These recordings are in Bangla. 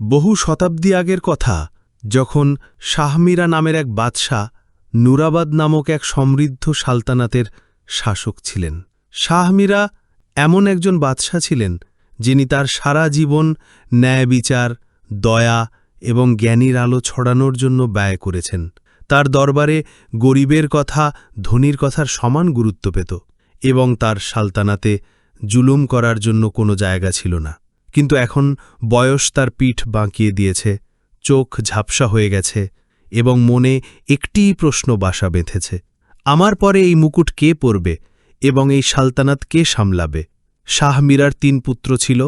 বহু শতাব্দী আগের কথা, যখন শাহমীরা নামের এক বাদশাহ নুরাবাদ নামক এক সমৃদ্ধ সালতানাতের শাসক ছিলেন। শাহমীরা এমন একজন বাদশাহ ছিলেন, যিনি তার সারা জীবন ন্যায় বিচার, দয়া এবং জ্ঞানীর আলো ছড়ানোর জন্য ব্যয় করেছেন। তার দরবারে গরিবের কথা, ধনীর কথার সমান গুরুত্ব পেত এবং তার সালতানাতে জুলুম করার জন্য কোনো জায়গা ছিল না। কিন্তু এখন বয়স তার পিঠ বাঁকিয়ে দিয়েছে, চোখ ঝাপসা হয়ে গেছে এবং মনে একটিই প্রশ্ন বাসা বেঁধেছে, আমার পরে এই মুকুট কে পরবে এবং এই সালতানাত কে সামলাবে? শাহ মীরার তিন পুত্র ছিল,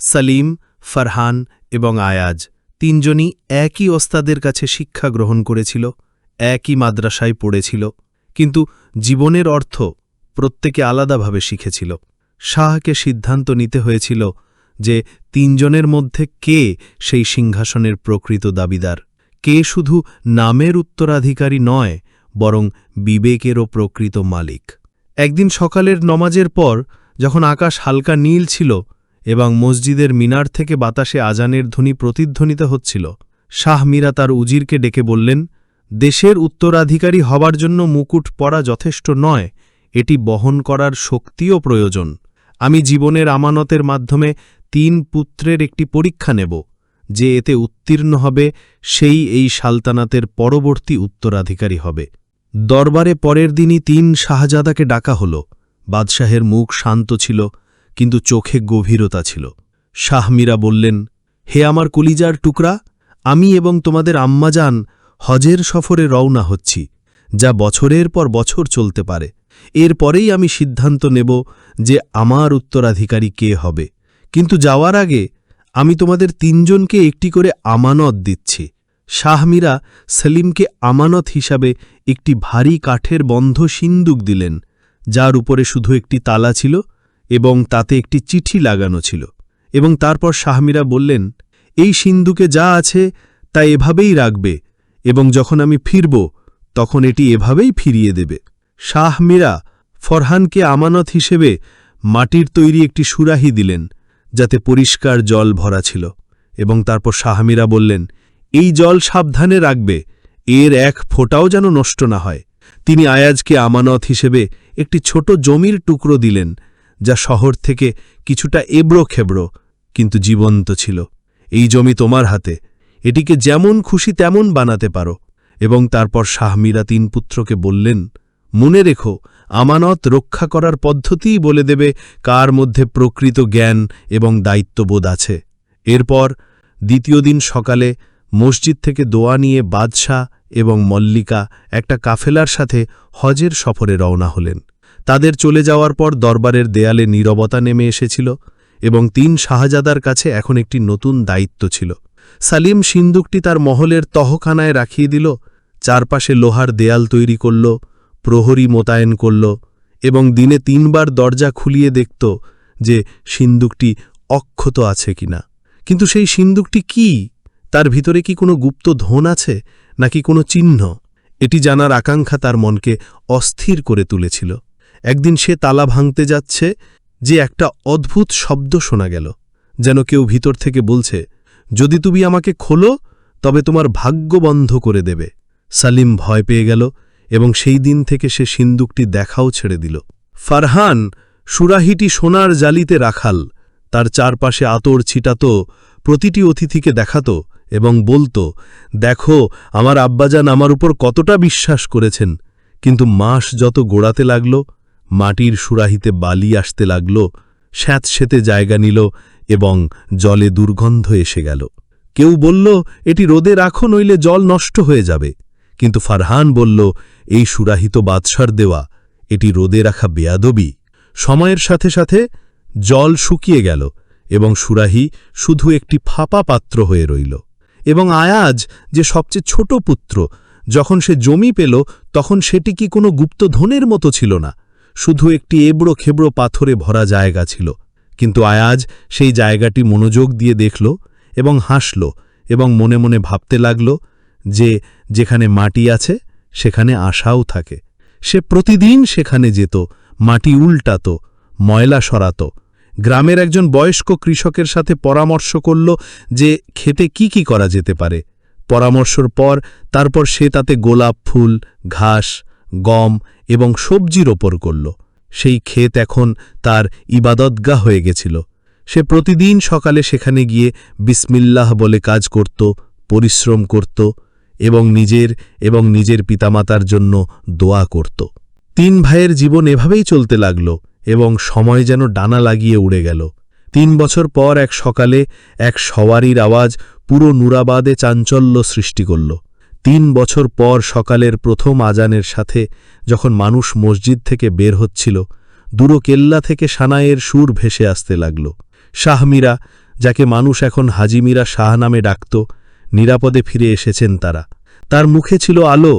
সালিম, ফারহান এবং আয়াজ। তিনজনই একই ওস্তাদের কাছে শিক্ষা গ্রহণ করেছিল, একই মাদ্রাসায় পড়েছিল, কিন্তু জীবনের অর্থ প্রত্যেকে আলাদাভাবে শিখেছিল। শাহকে সিদ্ধান্ত নিতে হয়েছিল যে তিনজনের মধ্যে কে সেই সিংহাসনের প্রকৃত দাবিদার? কে শুধু নামের উত্তরাধিকারী নয়, বরং বিবেকেরও প্রকৃত মালিক। একদিন সকালের নমাজের পর, যখন আকাশ হালকা নীল ছিল এবং মসজিদের মিনার থেকে বাতাসে আজানের ধ্বনি প্রতিধ্বনিত হচ্ছিল, শাহ মীরা তার উজিরকে ডেকে বললেন, দেশের উত্তরাধিকারী হবার জন্য মুকুট পরা যথেষ্ট নয়, এটি বহন করার শক্তিও প্রয়োজন। আমি জীবনের আমানতের মাধ্যমে তিন পুত্রের একটি পরীক্ষা নেব, যে এতে উত্তীর্ণ হবে, সেই এই সালতানাতের পরবর্তী উত্তরাধিকারী হবে। দরবারে পরের দিনই তিন শাহজাদাকে ডাকা হল। বাদশাহের মুখ শান্ত ছিল, কিন্তু চোখে গভীরতা ছিল। শাহমীরা বললেন, হে আমার কলিজার টুকরা, আমি এবং তোমাদের আম্মাজান হজের সফরে রওনা হচ্ছি, যা বছরের পর বছর চলতে পারে। এরপরেই আমি সিদ্ধান্ত নেব যে আমার উত্তরাধিকারী কে হবে। কিন্তু যাওয়ার আগে আমি তোমাদের তিনজনকে একটি করে আমানত দিচ্ছি। শাহমীরা সেলিমকে আমানত হিসাবে একটি ভারী কাঠের বন্ধ সিন্দুক দিলেন, যার উপরে শুধু একটি তালা ছিল এবং তাতে একটি চিঠি লাগানো ছিল। এবং তারপর শাহমীরা বললেন, এই সিন্দুকে যা আছে তা এভাবেই রাখবে এবং যখন আমি ফিরব, তখন এটি এভাবেই ফিরিয়ে দেবে। শাহ মীরা ফরহানকে আমানত হিসেবে মাটির তৈরি একটি সুরাহি দিলেন যাতে পরিষ্কার জল ভরা ছিল। এবং তারপর শাহমীরা বললেন, এই জল সাবধানে রাখবে, এর এক ফোঁটাও যেন নষ্ট না হয়। তিনি আয়াজকে আমানত হিসেবে একটি ছোট জমির টুকরো দিলেন, যা শহর থেকে কিছুটা এবড়ো খেবড়ো কিন্তু জীবন্ত ছিল। এই জমি তোমার হাতে, এটিকে যেমন খুশি তেমন বানাতে পারো। এবং তারপর শাহমীরা তিন পুত্রকে বললেন, মনে রেখো আমানত রক্ষা করার পদ্ধতিই বলে দেবে কার মধ্যে প্রকৃত জ্ঞান এবং দায়িত্ববোধ আছে। এরপর দ্বিতীয় দিন সকালে মসজিদ থেকে দোয়া নিয়ে বাদশাহ এবং মল্লিকা একটা কাফেলার সাথে হজের সফরে রওনা হলেন। তাদের চলে যাওয়ার পর দরবারের দেয়ালে নীরবতা নেমে এসেছিল এবং তিন শাহজাদার কাছে এখন একটি নতুন দায়িত্ব ছিল। সালিম সিন্দুকটি তার মহলের তহখানায় রাখিয়ে দিল, চারপাশে লোহার দেয়াল তৈরি করল প্রহরী মোতায়েন করল এবং দিনে তিনবার দরজা খুলিয়ে দেখত যে সিন্দুকটি অক্ষত আছে কিনা। কিন্তু সেই সিন্দুকটি কি? তার ভিতরে কি কোনো গুপ্ত ধন আছে, নাকি কোনো চিহ্ন? এটি জানার আকাঙ্ক্ষা তার মনকে অস্থির করে তুলেছিল। একদিন সে তালা ভাঙতে যাচ্ছে, যে একটা অদ্ভুত শব্দ শোনা গেল, যেন কেউ ভিতর থেকে বলছে, যদি তুমি আমাকে খোলো, তবে তোমার ভাগ্য বন্ধ করে দেবে। সালিম ভয় পেয়ে গেল এবং সেই দিন থেকে সে সিন্দুকটি দেখাও ছেড়ে দিল। ফারহান সুরাহিটি সোনার জালিতে রাখাল, তার চারপাশে আতর ছিটাত, প্রতিটি অতিথিকে দেখাত এবং বলতো, দেখো, আমার আব্বাজান আমার উপর কতটা বিশ্বাস করেছেন, কিন্তু মাস যত গোড়াতে লাগল, মাটির সুরাহিতে বালি আসতে লাগল, স্যাঁতসেতে জায়গা নিল এবং জলে দুর্গন্ধ এসে গেল। কেউ বলল, এটি রোদে রাখো, নইলে জল নষ্ট হয়ে যাবে। কিন্তু ফারহান বলল, এই সুরাহিত বাদশার দেওয়া, এটি রোদে রাখা বেয়াদবি। সময়ের সাথে সাথে জল শুকিয়ে গেল এবং সুরাহি শুধু একটি ফাঁপা পাত্র হয়ে রইল। এবং আয়াজ যে সবচেয়ে ছোট পুত্র, যখন সে জমি পেল, তখন সেটি কি কোনো গুপ্তধনের মতো ছিল না? শুধু একটি এবড়ো খেবড়ো পাথরে ভরা জায়গা ছিল। কিন্তু আয়াজ সেই জায়গাটি মনোযোগ দিয়ে দেখল এবং হাসল এবং মনে মনে ভাবতে লাগল যে যেখানে মাটি আছে, সেখানে আশাও থাকে। সে প্রতিদিন সেখানে যেত, মাটি উল্টাত, ময়লা সরাত। গ্রামের একজন বয়স্ক কৃষকের সাথে পরামর্শ করল যে খেতে কি কি করা যেতে পারে। পরামর্শর পর তারপর সে তাতে গোলাপ ফুল, ঘাস, গম এবং সবজির ওপর করল। সেই ক্ষেত এখন তার ইবাদতগা হয়ে গেছিল। সে প্রতিদিন সকালে সেখানে গিয়ে বিসমিল্লাহ বলে কাজ করত, পরিশ্রম করত এবং নিজের এবং নিজের পিতামাতার জন্য দোয়া করত। তিন ভাইয়ের জীবন এভাবেই চলতে লাগল এবং সময় যেন ডানা লাগিয়ে উড়ে গেল। তিন বছর পর এক সকালে এক সওয়ারির আওয়াজ পুরো নুরাবাদে চাঞ্চল্য সৃষ্টি করল। তিন বছর পর সকালের প্রথম আজানের সাথে যখন মানুষ মসজিদ থেকে বের হচ্ছিল, দুরো কেল্লা থেকে সানায়ের সুর ভেসে আসতে লাগল। শাহমীরা, যাকে মানুষ এখন হাজিমিরা শাহ নামে ডাকত নিরাপদে ফিরে এসেছেন তারা। তার মুখে ছিল আলো,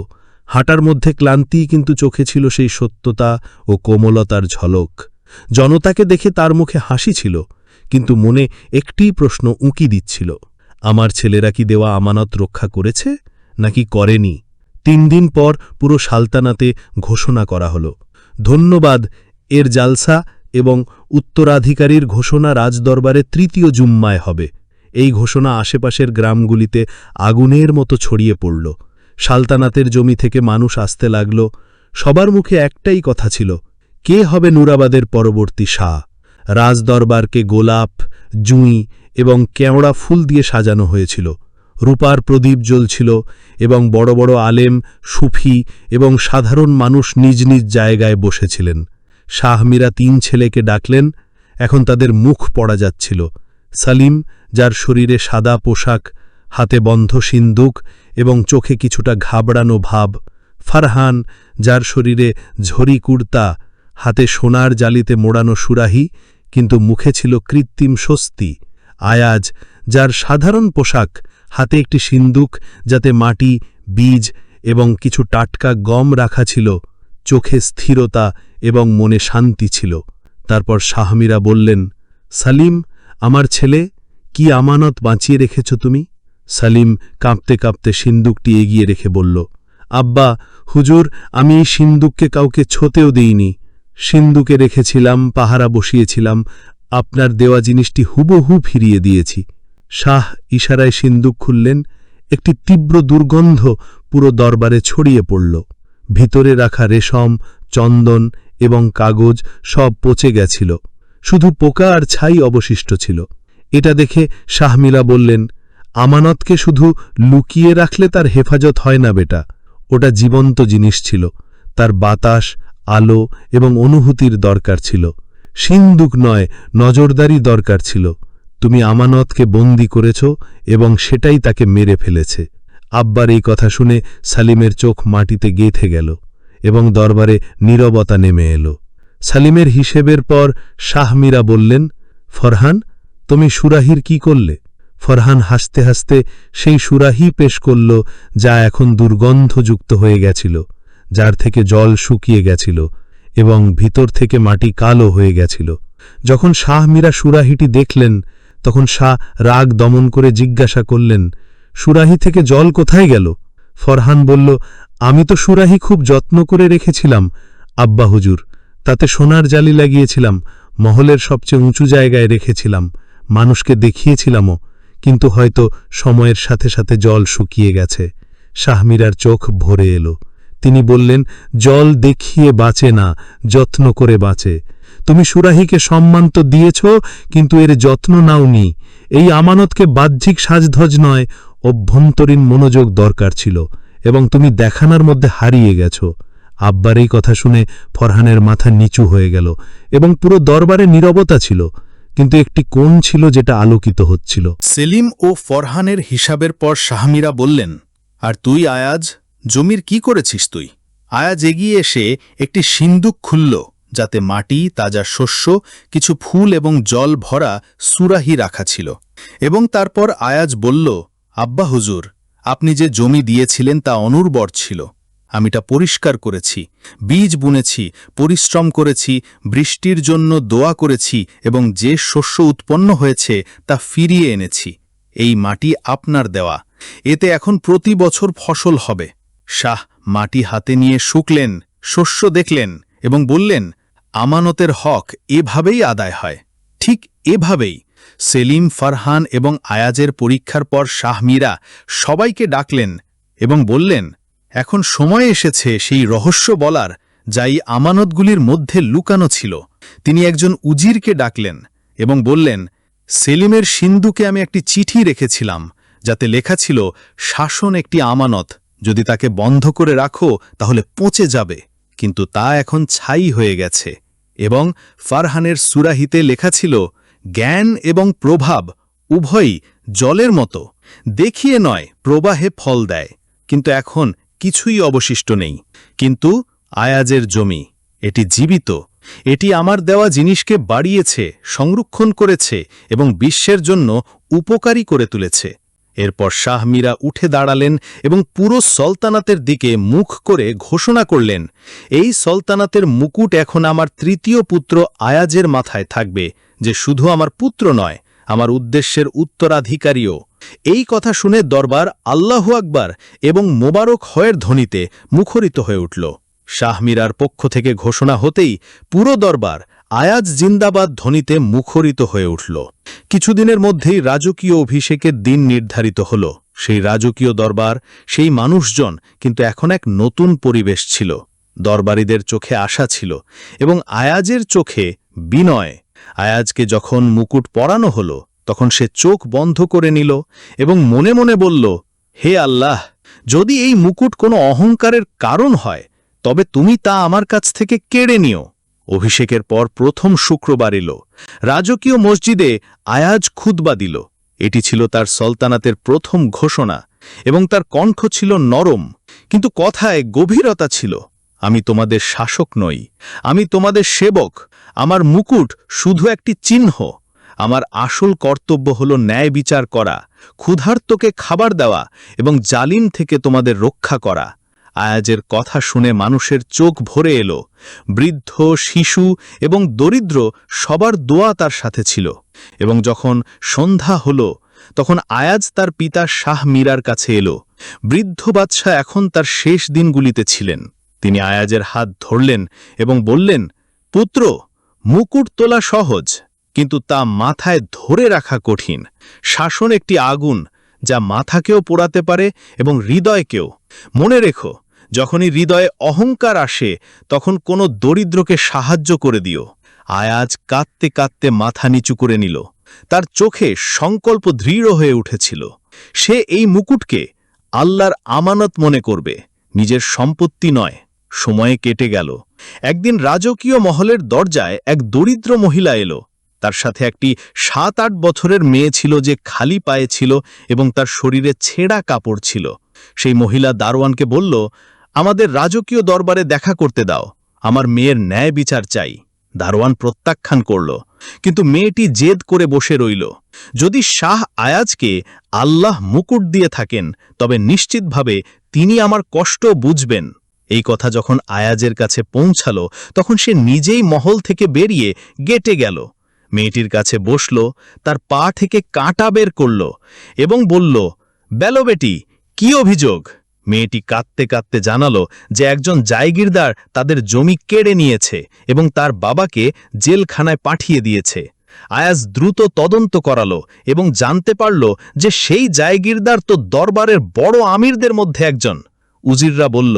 হাঁটার মধ্যে ক্লান্তি, কিন্তু চোখে ছিল সেই সত্যতা ও কোমলতার ঝলক। জনতাকে দেখে তার মুখে হাসি ছিল, কিন্তু মনে একটিই প্রশ্ন উঁকি দিচ্ছিল। আমার ছেলেরা কি দেওয়া আমানত রক্ষা করেছে, নাকি করেনি? তিন দিন পর পুরো সালতানাতে ঘোষণা করা হল। ধন্যবাদ, এর জালসা এবং উত্তরাধিকারীর ঘোষণা রাজদরবারে তৃতীয় জুম্মায় হবে। এই ঘোষণা আশেপাশের গ্রামগুলিতে আগুনের মতো ছড়িয়ে পড়ল। সালতানাতের জমি থেকে মানুষ আসতে লাগল। সবার মুখে একটাই কথা ছিল, কে হবে নুরাবাদের পরবর্তী শাহ? রাজদরবারকে গোলাপ, জুঁই এবং কেওড়া ফুল দিয়ে সাজানো হয়েছিল। রূপার প্রদীপ জ্বলছিল এবং বড় বড় আলেম, সুফি এবং সাধারণ মানুষ নিজ নিজ জায়গায় বসেছিলেন। শাহমীরা তিন ছেলেকে ডাকলেন, এখন তাদের মুখ পড়া যাচ্ছিল। সালিম যার শরীরে সাদা পোশাক, হাতে বন্ধ সিন্দুক এবং চোখে কিছুটা ঘাবড়ানো ভাব। ফারহান, যার শরীরে ঝরি কুর্তা, হাতে সোনার জালিতে মোড়ানো সুরাহি, কিন্তু মুখে ছিল কৃত্রিম স্বস্তি। আয়াজ, যার সাধারণ পোশাক, হাতে একটি সিন্দুক যাতে মাটি, বীজ এবং কিছু টাটকা গম রাখা ছিল, চোখে স্থিরতা এবং মনে শান্তি ছিল। তারপর শাহমিরা বললেন, সালিম, আমার ছেলে কি আমানত বাঁচিয়ে রেখেছ তুমি? সালিম কাঁপতে কাঁপতে সিন্দুকটি এগিয়ে রেখে বলল, আব্বা, হুজুর, আমি এই সিন্দুককে কাউকে ছোতেও দিইনি। সিন্দুকে রেখেছিলাম, পাহারা বসিয়েছিলাম, আপনার দেওয়া জিনিসটি হুবহু ফিরিয়ে দিয়েছি। শাহ ইশারায় সিন্দুক খুললেন, একটি তীব্র দুর্গন্ধ পুরো দরবারে ছড়িয়ে পড়ল। ভিতরে রাখা রেশম, চন্দন এবং কাগজ সব পচে গেছিল, শুধু পোকা আর ছাই অবশিষ্ট ছিল। এটা দেখে শাহমিলা বললেন, আমানতকে শুধু লুকিয়ে রাখলে তার হেফাজত হয় না বেটা। ওটা জীবন্ত জিনিস ছিল। তার বাতাস, আলো এবং অনুভূতির দরকার ছিল। সিন্দুক নয়, নজরদারি দরকার ছিল। তুমি আমানতকে বন্দি করেছ এবং সেটাই তাকে মেরে ফেলেছে। আব্বার এই কথা শুনে সালিমের চোখ মাটিতে গেঁথে গেল এবং দরবারে নীরবতা নেমে এলো। সালিমের হিসেবের পর শাহমীরা বললেন, ফরহান তুমি সুরাহির কি করলে? ফরহান হাসতে হাসতে সেই সুরাহি পেশ করল, যা এখন দুর্গন্ধযুক্ত হয়ে গেছিল, যার থেকে জল শুকিয়ে গেছিল এবং ভিতর থেকে মাটি কালো হয়ে গেছিল। যখন শাহ মীরা সুরাহিটি দেখলেন, তখন শাহ রাগ দমন করে জিজ্ঞাসা করলেন, সুরাহি থেকে জল কোথায় গেল? ফরহান বলল, আমি তো সুরাহি খুব যত্ন করে রেখেছিলাম, আব্বা হুজুর, তাতে সোনার জালি লাগিয়েছিলাম, মহলের সবচেয়ে উঁচু জায়গায় রেখেছিলাম। মানুষকে দেখিয়েছিলামও, কিন্তু হয়তো সময়ের সাথে সাথে জল শুকিয়ে গেছে। শাহমীরার চোখ ভরে এলো। তিনি বললেন, জল দেখিয়ে বাঁচে না, যত্ন করে বাঁচে। তুমি সুরাহিকে সম্মান তো দিয়েছ, কিন্তু এর যত্ন নাওনি। এই আমানতকে বাহ্যিক সাজধজ নয়, অভ্যন্তরীণ মনোযোগ দরকার ছিল, এবং তুমি দেখানোর মধ্যে হারিয়ে গেছ। আব্বার এই কথা শুনে ফরহানের মাথা নিচু হয়ে গেল, এবং পুরো দরবারে নীরবতা ছিল। কিন্তু একটি কোণ ছিল যেটা আলোকিত হচ্ছিল। সেলিম ও ফরহানের হিসাবের পর শাহমিরা বললেন, আর তুই আয়াজ, জমির কি করেছিস তুই? আয়াজ এগিয়ে এসে একটি সিন্দুক খুলল, যাতে মাটি, তাজা শস্য, কিছু ফুল এবং জল ভরা সুরাহি রাখা ছিল। এবং তারপর আয়াজ বলল, আব্বা হুজুর, আপনি যে জমি দিয়েছিলেন তা অনুর্বর ছিল। আমি তা পরিষ্কার করেছি, বীজ বুনেছি, পরিশ্রম করেছি, বৃষ্টির জন্য দোয়া করেছি এবং যে শস্য উৎপন্ন হয়েছে তা ফিরিয়ে এনেছি। এই মাটি আপনার দেওয়া। এতে এখন প্রতি বছর ফসল হবে। শাহ মাটি হাতে নিয়ে শুকলেন, শস্য দেখলেন এবং বললেন, আমানতের হক এভাবেই আদায় হয়। ঠিক এভাবেই সেলিম, ফারহান এবং আয়াজের পরীক্ষার পর শাহমীরা সবাইকে ডাকলেন এবং বললেন এখন সময় এসেছে সেই রহস্য বলার যা এই আমানতগুলির মধ্যে লুকানো ছিল। তিনি একজন উজিরকে ডাকলেন এবং বললেন, সেলিমের সিন্ধুকে আমি একটি চিঠি রেখেছিলাম, যাতে লেখা ছিল, শাসন একটি আমানত, যদি তাকে বন্ধ করে রাখো, তাহলে পচে যাবে, কিন্তু তা এখন ছাই হয়ে গেছে এবং ফারহানের সুরাহিতে লেখা ছিল, জ্ঞান এবং প্রভাব উভয়ই জলের মতো, দেখিয়ে নয়, প্রবাহে ফল দেয়। কিন্তু এখন কিছুই অবশিষ্ট নেই। কিন্তু আয়াজের জমি, এটি জীবিত, এটি আমার দেওয়া জিনিসকে বাড়িয়েছে, সংরক্ষণ করেছে এবং বিশ্বের জন্য উপকারী করে তুলেছে। এরপর শাহ মীরা উঠে দাঁড়ালেন এবং পুরো সলতানাতের দিকে মুখ করে ঘোষণা করলেন, এই সলতানাতের মুকুট এখন আমার তৃতীয় পুত্র আয়াজের মাথায় থাকবে, যে শুধু আমার পুত্র নয় আমার উদ্দেশ্যের উত্তরাধিকারীও। এই কথা শুনে দরবার আল্লাহু আকবার এবং মোবারক হয়ের ধ্বনিতে মুখরিত হয়ে উঠল। শাহমীরার পক্ষ থেকে ঘোষণা হতেই পুরো দরবার আয়াজ জিন্দাবাদ ধ্বনিতে মুখরিত হয়ে উঠল। কিছুদিনের মধ্যেই রাজকীয় অভিষেকের দিন নির্ধারিত হল। সেই রাজকীয় দরবার, সেই মানুষজন কিন্তু এখন এক নতুন পরিবেশ ছিল। দরবারীদের চোখে আশা ছিল এবং আয়াজের চোখে বিনয়। আয়াজকে যখন মুকুট পরানো হল, তখন সে চোখ বন্ধ করে নিল এবং মনে মনে বলল, হে আল্লাহ, যদি এই মুকুট কোনো অহংকারের কারণ হয়, তবে তুমি তা আমার কাছ থেকে কেড়ে নিও। অভিষেকের পর প্রথম শুক্রবার এলো। রাজকীয় মসজিদে আয়াজ খুতবা দিল। এটি ছিল তার সলতানাতের প্রথম ঘোষণা এবং তার কণ্ঠ ছিল নরম, কিন্তু কথায় গভীরতা ছিল। আমি তোমাদের শাসক নই, আমি তোমাদের সেবক আমার মুকুট শুধু একটি চিহ্ন। আমার আসল কর্তব্য হল ন্যায় বিচার করা, ক্ষুধার্তকে খাবার দেওয়া এবং জালিম থেকে তোমাদের রক্ষা করা। আয়াজের কথা শুনে মানুষের চোখ ভরে এলো। বৃদ্ধ, শিশু এবং দরিদ্র সবার দোয়া তার সাথে ছিল। এবং যখন সন্ধ্যা হল, তখন আয়াজ তার পিতা শাহ মীরার কাছে এলো। বৃদ্ধ বাদশাহ এখন তার শেষ দিনগুলিতে ছিলেন। তিনি আয়াজের হাত ধরলেন এবং বললেন, পুত্র মুকুট তোলা সহজ, কিন্তু তা মাথায় ধরে রাখা কঠিন। শাসন একটি আগুন, যা মাথাকেও পোড়াতে পারে এবং হৃদয়কেও। মনে রেখো, যখনই হৃদয়ে অহংকার আসে, তখন কোনো দরিদ্রকে সাহায্য করে দিও। আয়াজ কাঁদতে কাঁদতে মাথা নিচু করে নিল। তার চোখে সংকল্প দৃঢ় হয়ে উঠেছিল। সে এই মুকুটকে আল্লাহর আমানত মনে করবে, নিজের সম্পত্তি নয়। সময়ে কেটে গেল। একদিন রাজকীয় মহলের দরজায় এক দরিদ্র মহিলা এলো। তার সাথে একটি সাত আট বছরের মেয়ে ছিল যে খালি পায়ে ছিল এবং তার শরীরে ছেঁড়া কাপড় ছিল। সেই মহিলা দারোয়ানকে বলল, আমাদের রাজকীয় দরবারে দেখা করতে দাও। আমার মেয়ের ন্যায় বিচার চাই। দারোয়ান প্রত্যাখ্যান করল। কিন্তু মেয়েটি জেদ করে বসে রইল। যদি শাহ আয়াজকে আল্লাহ মুকুট দিয়ে থাকেন, তবে নিশ্চিতভাবে তিনি আমার কষ্ট বুঝবেন। এই কথা যখন আয়াজের কাছে পৌঁছালো, তখন সে নিজেই মহল থেকে বেরিয়ে গেটে গেল। মেয়েটির কাছে বসল, তার পা থেকে কাঁটা বের করল এবং বলল, বেলো বেটি, কি অভিযোগ? মেয়েটি কাঁদতে কাঁদতে জানালো যে একজন জায়গিরদার তাদের জমি কেড়ে নিয়েছে এবং তার বাবাকে জেলখানায় পাঠিয়ে দিয়েছে। আয়াজ দ্রুত তদন্ত করালো এবং জানতে পারল যে সেই জায়গিরদার তো দরবারের বড় আমিরদের মধ্যে একজন। উজিররা বলল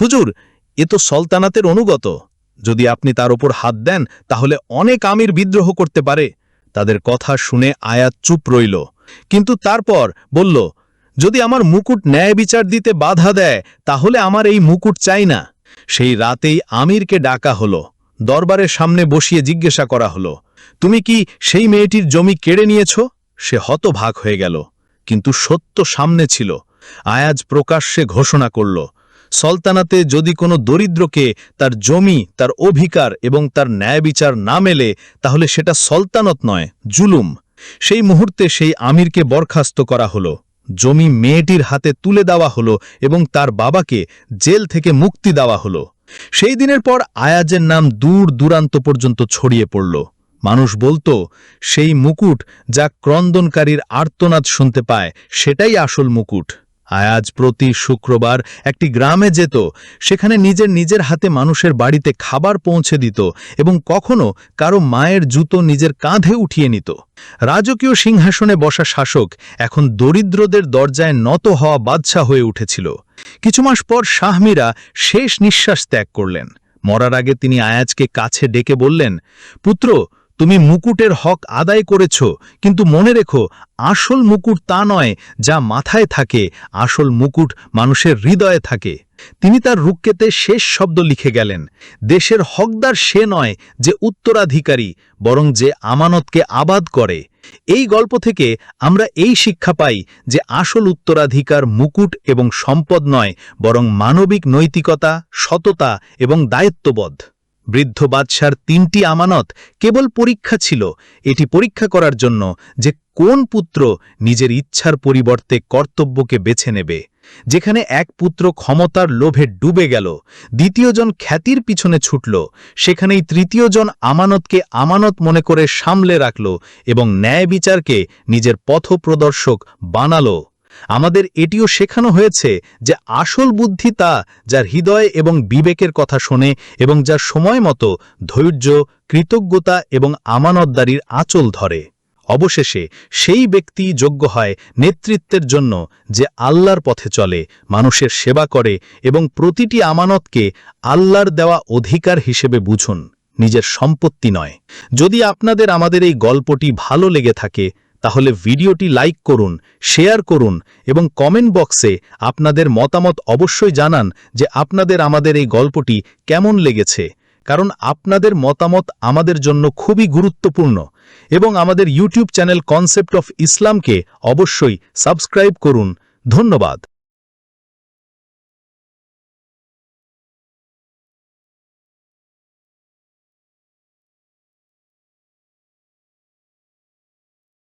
হুজুর, এ তো সলতানাতের অনুগত। যদি আপনি তার ওপর হাত দেন, তাহলে অনেক আমির বিদ্রোহ করতে পারে। তাদের কথা শুনে আয়াত চুপ রইল। কিন্তু তারপর বলল, যদি আমার মুকুট ন্যায় বিচার দিতে বাধা দেয়, তাহলে আমার এই মুকুট চাই না। সেই রাতেই আমিরকে ডাকা হলো। দরবারের সামনে বসিয়ে জিজ্ঞাসা করা হলো, তুমি কি সেই মেয়েটির জমি কেড়ে নিয়েছ? সে হতভাগ হয়ে গেল। কিন্তু সত্য সামনে ছিল। আয়াজ প্রকাশ্যে ঘোষণা করল সলতানাতে যদি কোনো দরিদ্রকে তার জমি, তার অধিকার এবং তার ন্যায় বিচার না মেলে, তাহলে সেটা সলতানত নয়, জুলুম। সেই মুহূর্তে সেই আমিরকে বরখাস্ত করা হলো। জমি মেয়েটির হাতে তুলে দেওয়া হলো এবং তার বাবাকে জেল থেকে মুক্তি দেওয়া হলো। সেই দিনের পর আয়াজের নাম দূর দূরান্ত পর্যন্ত ছড়িয়ে পড়ল। মানুষ বলতো, সেই মুকুট যা ক্রন্দনকারীর আর্তনাদ শুনতে পায়, সেটাই আসল মুকুট। আয়াজ প্রতি শুক্রবার একটি গ্রামে যেত, সেখানে নিজের নিজের হাতে মানুষের বাড়িতে খাবার পৌঁছে দিত এবং কখনো কারও মায়ের জুতো নিজের কাঁধে উঠিয়ে নিত। রাজকীয় সিংহাসনে বসা শাসক এখন দরিদ্রদের দরজায় নত হওয়া বাদশা হয়ে উঠেছিল। কিছু মাস পর শাহমীরা শেষ নিঃশ্বাস ত্যাগ করলেন। মরার আগে তিনি আয়াজকে কাছে ডেকে বললেন, পুত্র তুমি মুকুটের হক আদায় করেছ, কিন্তু মনে রেখো, আসল মুকুট তা নয় যা মাথায় থাকে, আসল মুকুট মানুষের হৃদয়ে থাকে। তিনি তার রুক্কেতে শেষ শব্দ লিখে গেলেন, দেশের হকদার সে নয় যে উত্তরাধিকারী, বরং যে আমানতকে আবাদ করে। এই গল্প থেকে আমরা এই শিক্ষা পাই যে আসল উত্তরাধিকার মুকুট এবং সম্পদ নয়, বরং মানবিক নৈতিকতা, সততা এবং দায়িত্ববোধ। বৃদ্ধ বাদশার তিনটি আমানত কেবল পরীক্ষা ছিল। এটি পরীক্ষা করার জন্য যে কোন পুত্র নিজের ইচ্ছার পরিবর্তে কর্তব্যকে বেছে নেবে। যেখানে এক পুত্র ক্ষমতার লোভে ডুবে গেল দ্বিতীয়জন খ্যাতির পিছনে ছুটল, সেখানেই তৃতীয়জন আমানতকে আমানত মনে করে সামলে রাখল এবং ন্যায় বিচারকে নিজের পথপ্রদর্শক বানালো। আমাদের এটিও শেখানো হয়েছে যে আসল বুদ্ধি তা যার হৃদয় এবং বিবেকের কথা শোনে এবং যার সময় মতো ধৈর্য, কৃতজ্ঞতা এবং আমানতদারির আঁচল ধরে। অবশেষে সেই ব্যক্তি যোগ্য হয় নেতৃত্বের জন্য যে আল্লাহর পথে চলে, মানুষের সেবা করে এবং প্রতিটি আমানতকে আল্লাহর দেওয়া অধিকার হিসেবে বুঝুন, নিজের সম্পত্তি নয়। যদি আপনাদের আমাদের এই গল্পটি ভালো লেগে থাকে তাহলে ভিডিওটি লাইক করুন, শেয়ার করুন এবং কমেন্ট বক্সে আপনাদের মতামত অবশ্যই জানান যে আপনাদের আমাদের এই গল্পটি কেমন লেগেছে। কারণ আপনাদের মতামত আমাদের জন্য খুবই গুরুত্বপূর্ণ এবং আমাদের ইউটিউব চ্যানেল কনসেপ্ট অফ ইসলামকে অবশ্যই সাবস্ক্রাইব করুন। ধন্যবাদ।